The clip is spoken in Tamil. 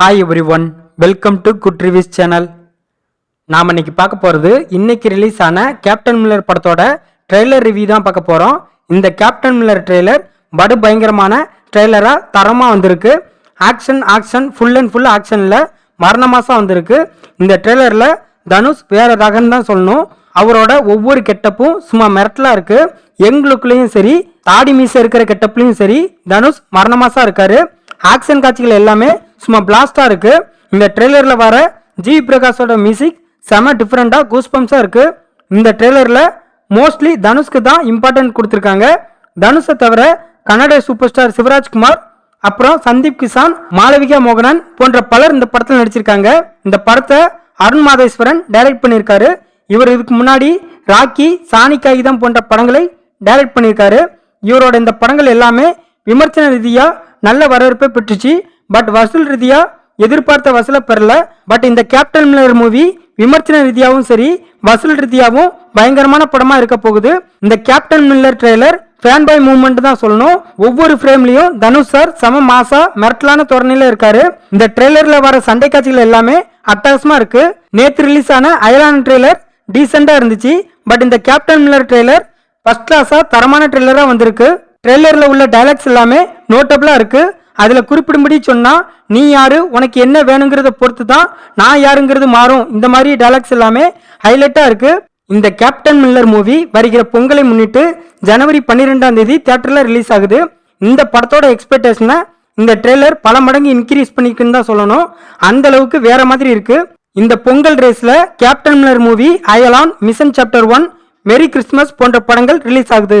Hi everyone welcome to good reviews channel நாம் இன்னைக்கு பார்க்க போகிறது இன்னைக்கு ரிலீஸ் ஆன கேப்டன் மில்லர் படத்தோட ட்ரெய்லர் ரிவ்யூ தான் பார்க்க போகிறோம் இந்த கேப்டன் மில்லர் ட்ரெய்லர் படு பயங்கரமான ட்ரெய்லராக தரமாக வந்திருக்கு. Action action full and full ஆக்ஷனில் மரண மாதம் வந்திருக்கு. இந்த ட்ரெய்லரில் தனுஷ் வேறு ரகன்னு தான் சொல்லணும். அவரோட ஒவ்வொரு கெட்டப்பும் சும்மா மிரட்டலாக இருக்குது யங் லுக்லேயும் சரி தாடி மீசை இருக்கிற கெட்டப்லேயும் சரி தனுஷ் மரண மாதம் இருக்கார். ஆக்ஷன் காட்சிகள் எல்லாமே சும்மா பிளாஸ்டா இருக்கு. இந்த ட்ரெய்லரில் வர ஜி பிரகாஷோட மியூசிக் செம டிஃப்ரெண்ட்டாக கூஸ்பம்ஸாக இருக்கு. இந்த ட்ரெய்லரில் மோஸ்ட்லி தனுஷ்க்கு தான் இம்பார்ட்டன்ட் கொடுத்துருக்காங்க. தனுஷை தவிர கன்னட சூப்பர் ஸ்டார் சிவராஜ்குமார் அப்புறம் சந்தீப் கிசான் மாளவிகா மோகனன் போன்ற பலர் இந்த படத்தில் நடிச்சிருக்காங்க. இந்த படத்தை அருண் மாதேஸ்வரன் டைரக்ட் பண்ணியிருக்காரு. இவர் இதுக்கு முன்னாடி ராக்கி சாணி காகிதம் போன்ற படங்களை டைரக்ட் பண்ணியிருக்காரு. இவரோட இந்த படங்கள் எல்லாமே விமர்சன ரீதியாக நல்ல வரவேற்பை பெற்றுச்சு. பட் வசூல் ரீதியா எதிர்பார்த்த வசூலை பெறல. பட் இந்த கேப்டன் மில்லர் மூவி விமர்சன ரீதியாகவும் சரி வசூல் ரீதியாகவும் பயங்கரமான படமா இருக்க போகுது. இந்த Captain Miller trailer fan boy movement தான் சொல்லணும். ஒவ்வொரு ஃப்ரேம்லையும் தனுஷ் சார் சம மாசா மிரட்டலான தோரணையில இருக்காரு. இந்த ட்ரெய்லர்ல வர சண்டை காட்சிகள் எல்லாமே அட்டகாசமா இருக்கு. நேற்று ரிலீஸ் ஆன அயலான ட்ரெய்லர் டீசெண்டா இருந்துச்சு. பட் இந்த கேப்டன் மில்லர் ட்ரெய்லர் ஃபர்ஸ்ட் கிளாஸா தரமான ட்ரெய்லரா வந்திருக்கு. ட்ரெய்லர்ல உள்ள டைலாக்ஸ் எல்லாமே நோட்டபிளா இருக்கு. அதில் குறிப்பிடும்படி சொன்னால் நீ யாரு? உனக்கு என்ன வேணுங்கிறத பொறுத்து தான் நான் யாருங்கிறது மாறும். இந்த மாதிரி டைலாக்ஸ் எல்லாமே ஹைலைட்டாக இருக்குது இந்த கேப்டன் மில்லர் மூவி வருகிற பொங்கலை முன்னிட்டு ஜனவரி பன்னிரெண்டாம் தேதி தேட்டரில் ரிலீஸ் ஆகுது. இந்த படத்தோட எக்ஸ்பெக்டேஷனை இந்த ட்ரெய்லர் பல மடங்கு இன்க்ரீஸ் பண்ணிக்குன்னு தான் சொல்லணும். அந்த அளவுக்கு வேற மாதிரி இருக்கு. இந்த பொங்கல் ரேஸில் Captain Miller movie Ayalaan Mission Chapter One Merry Christmas போன்ற படங்கள் ரிலீஸ் ஆகுது.